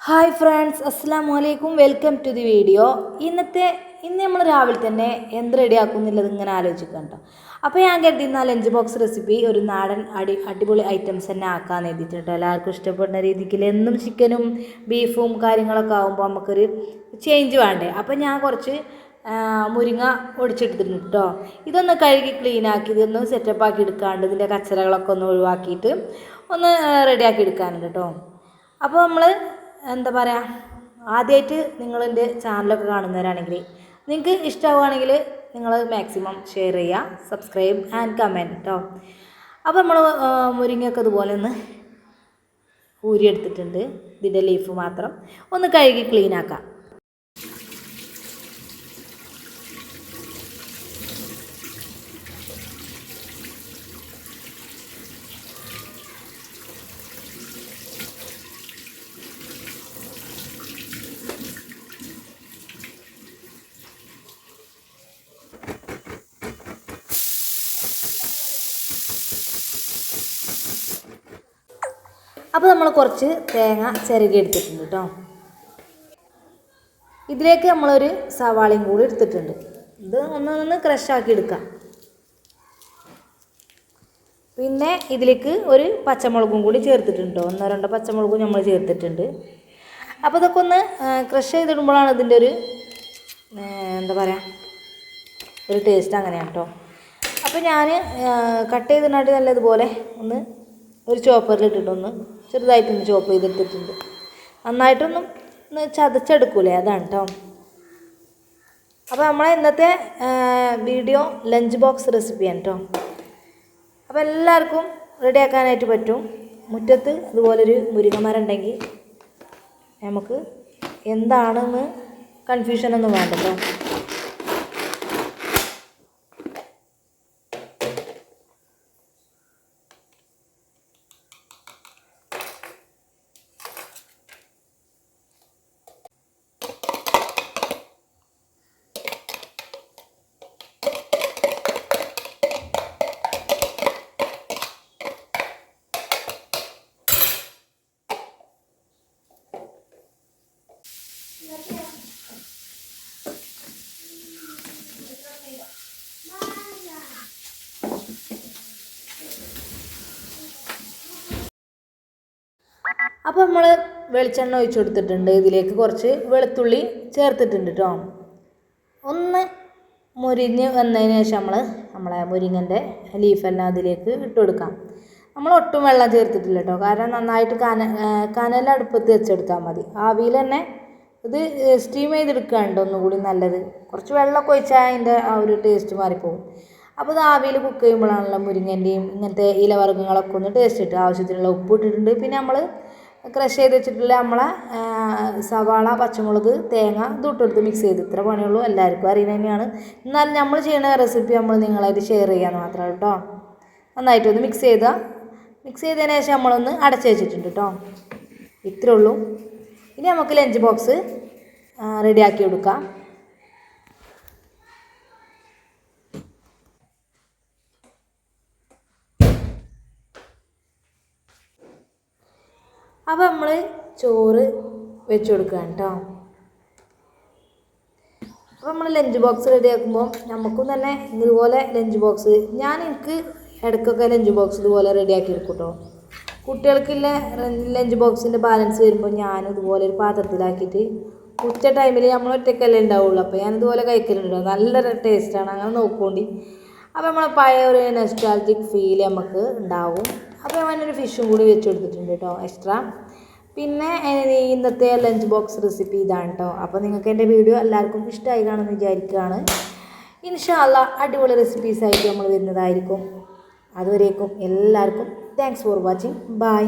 Hi friends അസ്സാം വലൈക്കും welcome to the video ഇന്നത്തെ ഇന്ന് നമ്മൾ രാവിലെ തന്നെ എന്ത് റെഡിയാക്കുന്നില്ലത് ഇങ്ങനെ ആലോചിക്കാം അപ്പോൾ ഞാൻ കരുതി കരുതിയിരുന്ന ലഞ്ച് ബോക്സ് റെസിപ്പി ഒരു നാടൻ അടി അടിപൊളി ഐറ്റംസ് തന്നെ ആക്കാൻ എഴുതിയിട്ടുണ്ട് എല്ലാവർക്കും ഇഷ്ടപ്പെടുന്ന രീതിക്ക് എന്നും ചിക്കനും ബീഫും കാര്യങ്ങളൊക്കെ ആകുമ്പോൾ നമുക്കൊരു ചേഞ്ച് വേണ്ടേ. അപ്പോൾ ഞാൻ കുറച്ച് മുരിങ്ങ ഒടിച്ചെടുത്തിരുന്നു കേട്ടോ ഇതൊന്ന് കഴുകി ക്ലീനാക്കി ഇതൊന്ന് സെറ്റപ്പ് ആക്കി എടുക്കാണ്ട് ഇതിന്റെ കച്ചറകളൊക്കെ ഒന്ന് ഒഴിവാക്കിയിട്ട് ഒന്ന് റെഡിയാക്കി എടുക്കാനുണ്ട് കേട്ടോ അപ്പോൾ നമ്മൾ എന്താ പറയുക ആദ്യമായിട്ട് നിങ്ങളെന്റെ ചാനലൊക്കെ കാണുന്നവരാണെങ്കിൽ നിങ്ങൾക്ക് ഇഷ്ടമാവുകയാണെങ്കിൽ നിങ്ങൾ മാക്സിമം ഷെയർ ചെയ്യുക സബ്സ്ക്രൈബ് ആൻഡ് കമന്റ് കേട്ടോ അപ്പോൾ നമ്മൾ മുരിങ്ങയൊക്കെ ഇതുപോലെ ഒന്ന് ഊരിയെടുത്തിട്ടുണ്ട്. ഇതിന്റെ ലീഫ് മാത്രം ഒന്ന് കഴുകി ക്ലീൻ ആക്കാം. അപ്പോൾ നമ്മൾ കുറച്ച് തേങ്ങ ചിരകി എടുത്തിട്ടുണ്ട് കേട്ടോ ഇതിലേക്ക് നമ്മളൊരു സവാളയും കൂടി എടുത്തിട്ടുണ്ട്. ഇത് ഒന്നൊന്ന് ഒന്ന് ക്രഷാക്കി എടുക്കാം. പിന്നെ ഇതിലേക്ക് ഒരു പച്ചമുളകും കൂടി ചേർത്തിട്ടുണ്ട് ഒന്നോ രണ്ടോ പച്ചമുളകും നമ്മൾ ചേർത്തിട്ടുണ്ട്. അപ്പോൾ ഇതൊക്കെ ഒന്ന് ക്രഷ് ചെയ്തിടുമ്പോഴാണ് ഇതിന്റെ ഒരു എന്താ പറയുക ഒരു ടേസ്റ്റ് അങ്ങനെയാണ് കേട്ടോ അപ്പോൾ ഞാൻ കട്ട് ചെയ്തിട്ട് നല്ലതുപോലെ ഒന്ന് ഒരു ചോപ്പറിൽ ഇട്ടിട്ടൊന്ന് ചെറുതായിട്ടൊന്ന് ചോപ്പ് ചെയ്തെടുത്തിട്ടുണ്ട്. നന്നായിട്ടൊന്നും ഒന്ന് ചതച്ചെടുക്കൂലേ അതാണ് കേട്ടോ അപ്പോൾ നമ്മളെ ഇന്നത്തെ വീഡിയോ ലഞ്ച് ബോക്സ് റെസിപ്പിയാണ് കേട്ടോ അപ്പോൾ എല്ലാവർക്കും റെഡിയാക്കാനായിട്ട് പറ്റും. മുറ്റത്ത് ഇതുപോലൊരു മുരിങ്ങമരം ഉണ്ടെങ്കിൽ നമുക്ക് എന്താണെന്ന് കൺഫ്യൂഷനൊന്നും വേണ്ട കേട്ടോ അപ്പോൾ നമ്മൾ വെളിച്ചെണ്ണ ഒഴിച്ചു കൊടുത്തിട്ടുണ്ട്. ഇതിലേക്ക് കുറച്ച് വെളുത്തുള്ളി ചേർത്തിട്ടുണ്ട് കേട്ടോ ഒന്ന് മുരിഞ്ഞ് വന്നതിന് ശേഷം നമ്മൾ നമ്മളെ മുരിങ്ങന്റെ ലീഫെല്ലാം അതിലേക്ക് ഇട്ട് കൊടുക്കാം. നമ്മൾ ഒട്ടും വെള്ളം ചേർത്തിട്ടില്ല കേട്ടോ കാരണം നന്നായിട്ട് കന കനൽ അടുപ്പത്ത് വെച്ചെടുത്താൽ മതി. ആവിയിൽ തന്നെ ഇത് സ്റ്റീം ചെയ്തെടുക്കാണ്ട് ഒന്നുകൂടി നല്ലത്. കുറച്ച് വെള്ളമൊക്കെ ഒഴിച്ചാൽ അതിന്റെ ആ ഒരു ടേസ്റ്റ് മാറിപ്പോകും അപ്പോൾ ഇത് ആവിയിൽ കുക്ക് ചെയ്യുമ്പോഴാണല്ലോ മുരിങ്ങന്റെയും ഇങ്ങനത്തെ ഇലവർഗങ്ങളൊക്കെ ഒന്ന് ടേസ്റ്റ് ഇട്ട് ആവശ്യത്തിനുള്ള ഉപ്പ് ഇട്ടിട്ടുണ്ട്. പിന്നെ നമ്മൾ ക്രഷ് ചെയ്ത് വെച്ചിട്ടുള്ള നമ്മളെ സവാള പച്ചമുളക് തേങ്ങ ഇതുട്ടെടുത്ത് മിക്സ് ചെയ്ത്. ഇത്ര പണിയുള്ളൂ. എല്ലാവർക്കും അറിയുന്നത് തന്നെയാണ്. എന്നാലും നമ്മൾ ചെയ്യുന്ന റെസിപ്പി നമ്മൾ നിങ്ങളായിട്ട് ഷെയർ ചെയ്യാമെന്ന് മാത്രമേ കേട്ടോ നന്നായിട്ടൊന്ന് മിക്സ് ചെയ്താൽ മിക്സ് ചെയ്തതിന് ശേഷം നമ്മളൊന്ന് അടച്ച് വെച്ചിട്ടുണ്ട് കേട്ടോ ഇത്രേ ഉള്ളൂ. ഇനി നമുക്ക് ലഞ്ച് ബോക്സ് റെഡിയാക്കി കൊടുക്കാം. അപ്പോൾ നമ്മൾ ചോറ് വെച്ച് കൊടുക്കുകയാണ് കേട്ടോ അപ്പോൾ നമ്മൾ ലഞ്ച് ബോക്സ് റെഡിയാക്കുമ്പോൾ നമുക്കും തന്നെ ഇതുപോലെ ലഞ്ച് ബോക്സ് ഞാൻ എനിക്ക് ഇടയ്ക്കൊക്കെ ലഞ്ച് ബോക്സ് ഇതുപോലെ റെഡിയാക്കി എടുക്കും കേട്ടോ കുട്ടികൾക്കുള്ള ലഞ്ച് ബോക്സിന്റെ ബാലൻസ് വരുമ്പോൾ ഞാൻ ഇതുപോലെ ഒരു പാത്രത്തിലാക്കിയിട്ട് ഉച്ച ടൈമിൽ നമ്മൾ ഒറ്റയ്ക്കല്ലേ ഉണ്ടാവുള്ളൂ. അപ്പോൾ ഞാൻ ഇതുപോലെ കഴിക്കലുണ്ട്. നല്ല ടേസ്റ്റാണ് അങ്ങനെ നോക്കുകൊണ്ട് അപ്പോൾ നമ്മൾ പഴയ ഒരു നെസ്റ്റാൾജിക് ഫീൽ നമുക്ക് ഉണ്ടാവും. അപ്പോൾ ഞാൻ ഒരു ഫിഷും കൂടി വെച്ച് കൊടുത്തിട്ടുണ്ട് കേട്ടോ എക്സ്ട്രാ പിന്നെ ഇന്നത്തെ ലഞ്ച് ബോക്സ് റെസിപ്പി ഇതാണ് കേട്ടോ അപ്പോൾ നിങ്ങൾക്ക് എന്റെ വീഡിയോ എല്ലാവർക്കും ഇഷ്ടമായി കാണുമെന്ന് വിചാരിക്കുകയാണ് ഇൻഷാല്ല അടിപൊളി റെസിപ്പീസ് ആയിട്ട് നമ്മൾ വരുന്നതായിരിക്കും. അതുവരേക്കും എല്ലാവർക്കും താങ്ക്സ് ഫോർ വാച്ചിങ് ബൈ